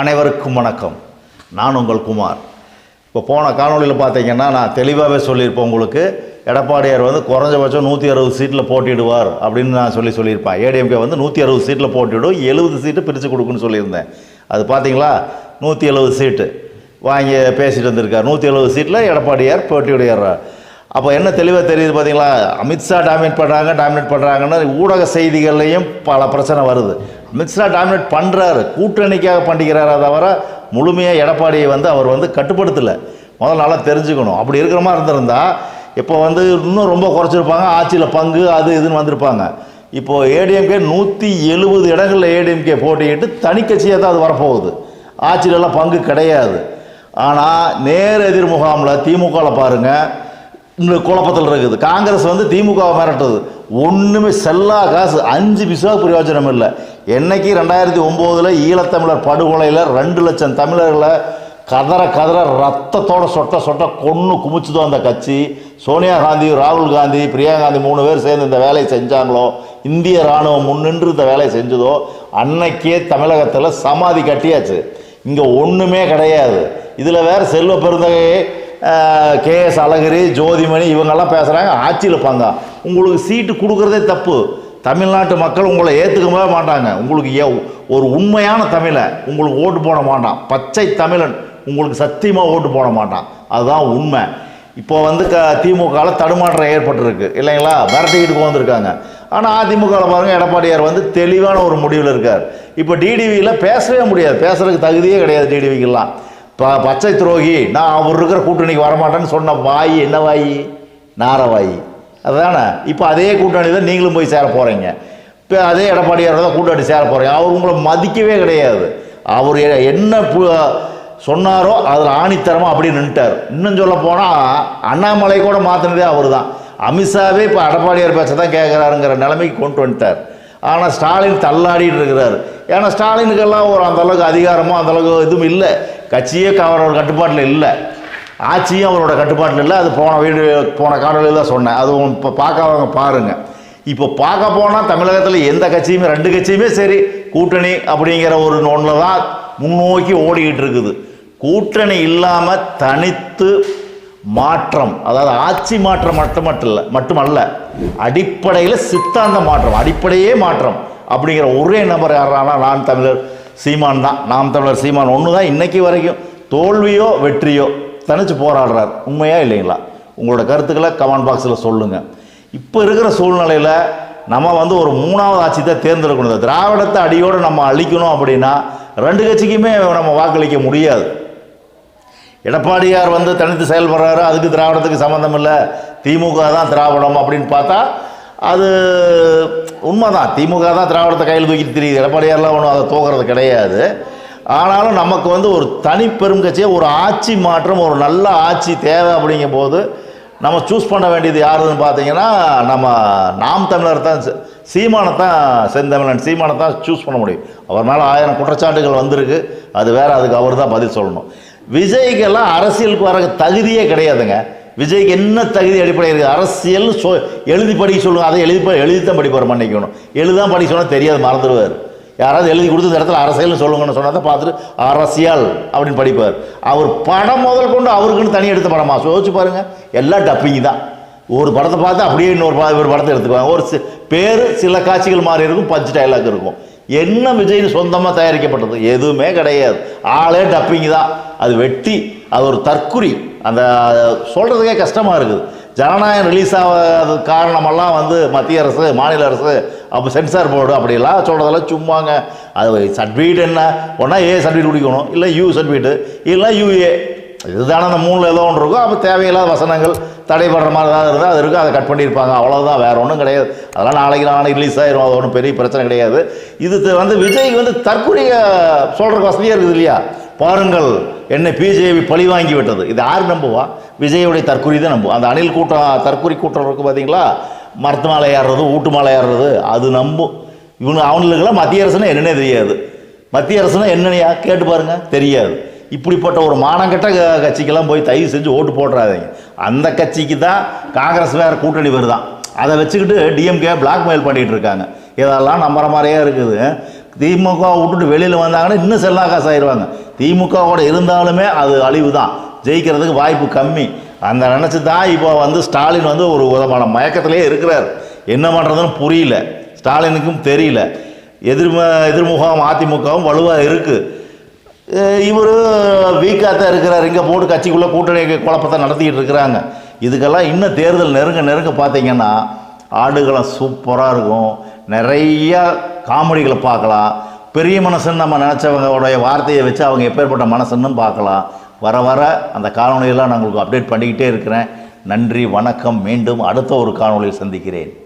அனைவருக்கும் வணக்கம். நான் உங்கள் குமார். இப்போ போன காணொலியில் பார்த்தீங்கன்னா நான் தெளிவாகவே சொல்லியிருப்பேன் உங்களுக்கு. எடப்பாடியார் வந்து குறைஞ்சபட்சம் நூற்றி அறுபது சீட்டில் போட்டிடுவார் அப்படின்னு நான் சொல்லி சொல்லியிருப்பேன். ஏடிஎம்கே வந்து நூற்றி அறுபது சீட்டில் போட்டிவிடும் எழுபது சீட்டு பிரித்து கொடுக்குன்னு சொல்லியிருந்தேன். அது பார்த்தீங்களா? நூற்றி எழுபது சீட்டு வாங்கி பேசிட்டு வந்திருக்கார். நூற்றி எழுபது சீட்டில் எடப்பாடியார் போட்டியிடுறார் அப்போ என்ன தெளிவாக தெரியுது பார்த்தீங்களா? அமித்ஷா டாமினேட் பண்ணுறாங்க டாமினேட் பண்ணுறாங்கன்னு ஊடக செய்திகள்லேயும் பல பிரச்சனை வருது. அமித்ஷா டாமினேட் பண்ணுறாரு கூட்டணிக்காக பண்ணிக்கிறாரே தவிர முழுமையாக எடப்பாடியை வந்து அவர் வந்து கட்டுப்படுத்தலை. முதல்ல நல்லா தெரிஞ்சுக்கணும். அப்படி இருக்கிற மாதிரி இருந்திருந்தா இப்போ வந்து இன்னும் ரொம்ப குறைச்சிருப்பாங்க. ஆட்சியில் பங்கு அது இதுன்னு வந்திருப்பாங்க. இப்போது ஏடிஎம்கே நூற்றி எழுபது இடங்களில் ஏடிஎம்கே போட்டியிட்டு தனிக்கட்சியாக தான் அது வரப்போகுது. ஆட்சியிலலாம் பங்கு கிடையாது. ஆனால் நேர் எதிர் முகாமில் திமுகவில் பாருங்கள் இந்த குழப்பத்தில் இருக்குது. காங்கிரஸ் வந்து திமுகவை மிரட்டுது. ஒன்றுமே செல்லா காசு. அஞ்சு பிசா பிரயோஜனம் இல்லை. என்னைக்கு ரெண்டாயிரத்தி ஒம்போதில் ஈழத்தமிழர் படுகொலையில் ரெண்டு லட்சம் தமிழர்களை கதற கதற ரத்தத்தோட சொட்ட சொட்ட கொன்று குமிச்சுதோ அந்த கட்சி. சோனியா காந்தி ராகுல் காந்தி பிரியா காந்தி மூணு பேர் சேர்ந்து இந்த வேலையை செஞ்சாங்களோ? இந்திய ராணுவம் முன்னின்று இந்த வேலையை செஞ்சதோ? அன்னைக்கே தமிழகத்தில் சமாதி கட்டியாச்சு. இங்கே ஒன்றுமே கிடையாது. இதில் வேறு செல்வ பெருந்தகை கேஎஸ் அழகிரி ஜோதிமணி இவங்கெல்லாம் பேசுகிறாங்க ஆட்சியில் பங்கா உங்களுக்கு சீட்டு கொடுக்குறதே தப்பு. தமிழ்நாட்டு மக்கள் உங்களை ஏற்றுக்கவே மாட்டாங்க. உங்களுக்கு ஏ ஒரு உண்மையான தமிழை உங்களுக்கு ஓட்டு போட மாட்டான். பச்சை தமிழன் உங்களுக்கு சத்தியமாக ஓட்டு போட மாட்டான். அதுதான் உண்மை. இப்போ வந்து க திமுகவில் தடுமாற்றம் ஏற்பட்டிருக்கு. இல்லைங்களா? விரட்டிக்கிட்டு வந்திருக்காங்க ஆனால் அதிமுகவில் பாருங்கள் எடப்பாடியார் வந்து தெளிவான ஒரு முடிவில் இருக்கார். இப்போ டிடிவியில் பேசவே முடியாது. பேசுறதுக்கு தகுதியே கிடையாது டிடிவிக்கெல்லாம் இப்போ பச்சை துரோகி நான் அவர் இருக்கிற கூட்டணிக்கு வரமாட்டேன்னு சொன்ன வாய் என்ன வாய்? நார வாய் அதுதானே இப்போ அதே கூட்டணி தான் நீங்களும் போய் சேர போகிறீங்க இப்போ அதே எடப்பாடியார் தான் கூட்டாடி சேர போகிறீங்க அவர் உங்களை மதிக்கவே கிடையாது. அவர் என்ன சொன்னாரோ அதில் ஆணித்தரமாக அப்படி நின்ட்டார் இன்னும் சொல்ல போனால் அண்ணாமலை கூட மாற்றினதே அவர் தான் அமித்ஷாவே இப்போ எடப்பாடியார் பேச்ச தான் கேட்குறாருங்கிற நிலைமைக்கு கொண்டு வந்துட்டார். ஆனால் ஸ்டாலின் தள்ளாடிட்டு இருக்கிறார். ஏன்னா ஸ்டாலினுக்கெல்லாம் ஒரு அந்த அளவுக்கு அதிகாரமோ அந்த அளவுக்கு இதுவும் இல்லை. கட்சியே க- அவரோட கட்டுப்பாட்டில் இல்லை. ஆட்சியும் அவரோட கட்டுப்பாட்டில் இல்லை. அது போன வீடு போன காணொலியில் தான் சொன்னேன். அது இப்போ பார்க்காதவங்க பாருங்கள் இப்போ பார்க்க போனால் தமிழகத்தில் எந்த கட்சியுமே ரெண்டு கட்சியுமே சரி கூட்டணி அப்படிங்கிற ஒரு ஒன்றில் தான் முன்னோக்கி ஓடிக்கிட்டு இருக்குது. கூட்டணி இல்லாமல் தனித்து மாற்றம் அதாவது ஆட்சி மாற்றம் மட்டும் மட்டும் இல்லை மட்டுமல்ல அடிப்படையில் சித்தாந்த மாற்றம் அடிப்படையே மாற்றம் அப்படிங்கிற ஒரே நபர் யாரானா நான் தமிழர் சீமான் தான். நாம் தமிழர் சீமான் ஒன்று தான் இன்னைக்கு வரைக்கும். தோல்வியோ வெற்றியோ தனிச்சு போராடுறார். உண்மையா இல்லைங்களா? உங்களோட கருத்துக்களை கமெண்ட் பாக்ஸில் சொல்லுங்கள் இப்போ இருக்கிற சூழ்நிலையில் நம்ம வந்து ஒரு மூணாவது ஆட்சி தான் தேர்ந்தெடுக்கணும். இந்த திராவிடத்தை அடியோடு நம்ம அழிக்கணும் அப்படின்னா ரெண்டு கட்சிக்குமே நம்ம வாக்களிக்க முடியாது. எடப்பாடியார் வந்து தனித்து செயல்படுறாரு. அதுக்கு திராவிடத்துக்கு சம்மந்தம் இல்லை. திமுக தான் திராவிடம் அப்படின்னு பார்த்தா அது உண்மைதான். திமுக தான் திராவிடத்தை கையில் தூக்கிட்டு தெரியுது. எடப்பாடியார்லாம் ஒன்றும் அதை தூக்குறது கிடையாது. ஆனாலும் நமக்கு வந்து ஒரு தனி பெருங்கட்சியை ஒரு ஆட்சி மாற்றம் ஒரு நல்ல ஆட்சி தேவை அப்படிங்கும் போது நம்ம சூஸ் பண்ண வேண்டியது யாருன்னு பார்த்தீங்கன்னா நம்ம நாம் தமிழர் தான் சீமானத்தான் சீமானை தான் செந்தமிழன் சீமானை தான் சூஸ் பண்ண முடியும். அவர் மேலே ஆயிரம் குற்றச்சாட்டுகள் வந்திருக்கு. அது வேற அதுக்கு அவர் தான் பதில் சொல்லணும். விஜய்க்கெல்லாம் அரசியலுக்கு வர தகுதியே கிடையாதுங்க. விஜய்க்கு என்ன தகுதி அடிப்படை இருக்குது அரசியல் சொ எழுதி படிக்க சொல்லுங்க. அதை எழுதி ப- எழுதி தான் படிப்பார் மன்னிக்கணும். எழுதான் படிக்க சொன்னால் தெரியாது மறந்துடுவார். யாராவது எழுதி கொடுத்து இந்த இடத்துல அரசியல்னு சொல்லுங்கன்னு சொன்னதை தான் பார்த்துட்டு அரசியல் அப்படின்னு படிப்பார். அவர் படம் முதல் கொண்டு அவருக்குன்னு தனி எடுத்த படமா? சோதிச்சு பாருங்க. எல்லாம் டப்பிங் தான். ஒரு படத்தை பார்த்து அப்படியே இன்னொரு ஒரு படத்தை எடுத்துக்குவாங்க. ஒரு சி பேர் சில காட்சிகள் மாறி இருக்கும் பஞ்சு டைலாக் இருக்கும். என்ன விஜய்னு சொந்தமாக தயாரிக்கப்பட்டது? எதுவுமே கிடையாது. ஆளே டப்பிங் தான். அது வெட்டி அது ஒரு தற்குறி. அந்த சொல்கிறதுக்கே கஷ்டமாக இருக்குது. ஜனநாயகம் ரிலீஸ் ஆகாத காரணமெல்லாம் வந்து மத்திய அரசு மாநில அரசு அப்போ சென்சார் போர்டு அப்படிலாம் சொல்கிறதெல்லாம் சும்மாங்க. அது சர்டிஃபிகேட் என்ன? ஒன்றா ஏ சர்டிஃபிகேட் குடிக்கணும். இல்லை யூ சர்டிஃபிகேட்டு இல்லை யூஏ இதுதானே அந்த மூணில் ஏதோ ஒன்று இருக்கும். அப்போ தேவையில்லாத வசனங்கள் தடைபடுற மாதிரி ஏதாவது இருந்தால் அது இருக்கும். அதை கட் பண்ணியிருப்பாங்க. அவ்வளோதான் வேறு ஒன்றும் கிடையாது. அதெல்லாம் நாளைக்கு நாளைக்கு ரிலீஸ் ஆயிரும். அது ஒன்றும் பெரிய பிரச்சனை கிடையாது. இது வந்து விஜய் வந்து தற்கொலைய சொல்கிறக்கு வசதியாக இருக்குது இல்லையா? பாருங்கள். என்னை பிஜேபி பழி வாங்கி விட்டது. இது யார் நம்புவா? விஜயுடைய தற்கொலை தான் நம்புவோம் அந்த அணில் கூட்டம் தற்கொலை கூட்டம் இருக்குது பார்த்தீங்களா மரத்து மேலே ஏறுறது ஊட்டு மேலே ஏறுறது அது நம்பும் இவனு அவனுங்களுக்கெல்லாம் மத்திய அரசுனா என்னன்னே தெரியாது. மத்திய அரசுனா என்னனையா கேட்டு பாருங்க தெரியாது. இப்படிப்பட்ட ஒரு மானங்கெட்ட க- கட்சிக்கெல்லாம் போய் தயவு செஞ்சு ஓட்டு போட்டுறாதீங்க. அந்த கட்சிக்கு தான் காங்கிரஸ் வேறு கூட்டணி வருதான். அதை வச்சுக்கிட்டு டிஎம்கே பிளாக்மெயில் பண்ணிகிட்டு இருக்காங்க. இதெல்லாம் நம்புற மாதிரியே இருக்குது. திமுக விட்டுட்டு வெளியில் வந்தாங்கன்னா இன்னும் செல்லா காசு ஆயிடுவாங்க திமுகவோட இருந்தாலுமே அது அழிவு தான் ஜெயிக்கிறதுக்கு வாய்ப்பு கம்மி. அந்த நினச்சி தான் இப்போ வந்து ஸ்டாலின் வந்து ஒரு விதமான மயக்கத்திலே இருக்கிறார். என்ன பண்ணுறதுன்னு புரியல. ஸ்டாலினுக்கும் தெரியல. எதிர்ம எதிர்முகம் அதிமுகவும் வலுவாக இருக்குது இவர் வீக்காக தான் இருக்கிறார். இங்கே போட்டு கட்சிக்குள்ளே கூட்டணி குழப்பத்தை நடத்திக்கிட்டு இருக்கிறாங்க. இதுக்கெல்லாம் இன்னும் தேர்தல் நெருங்க நெருங்க பார்த்தீங்கன்னா ஆடுகளம் சூப்பராக இருக்கும். நிறையா காமெடிகளை பார்க்கலாம். பெரிய மனசுன்னு நம்ம நினச்சவங்களுடைய வார்த்தையை வச்சு அவங்க எப்பேற்பட்ட மனசுன்னு பார்க்கலாம். வர வர அந்த காணொலியெல்லாம் நான் உங்களுக்கு அப்டேட் பண்ணிக்கிட்டே இருக்கிறேன். நன்றி வணக்கம். மீண்டும் அடுத்த ஒரு காணொலியில் சந்திக்கிறேன்.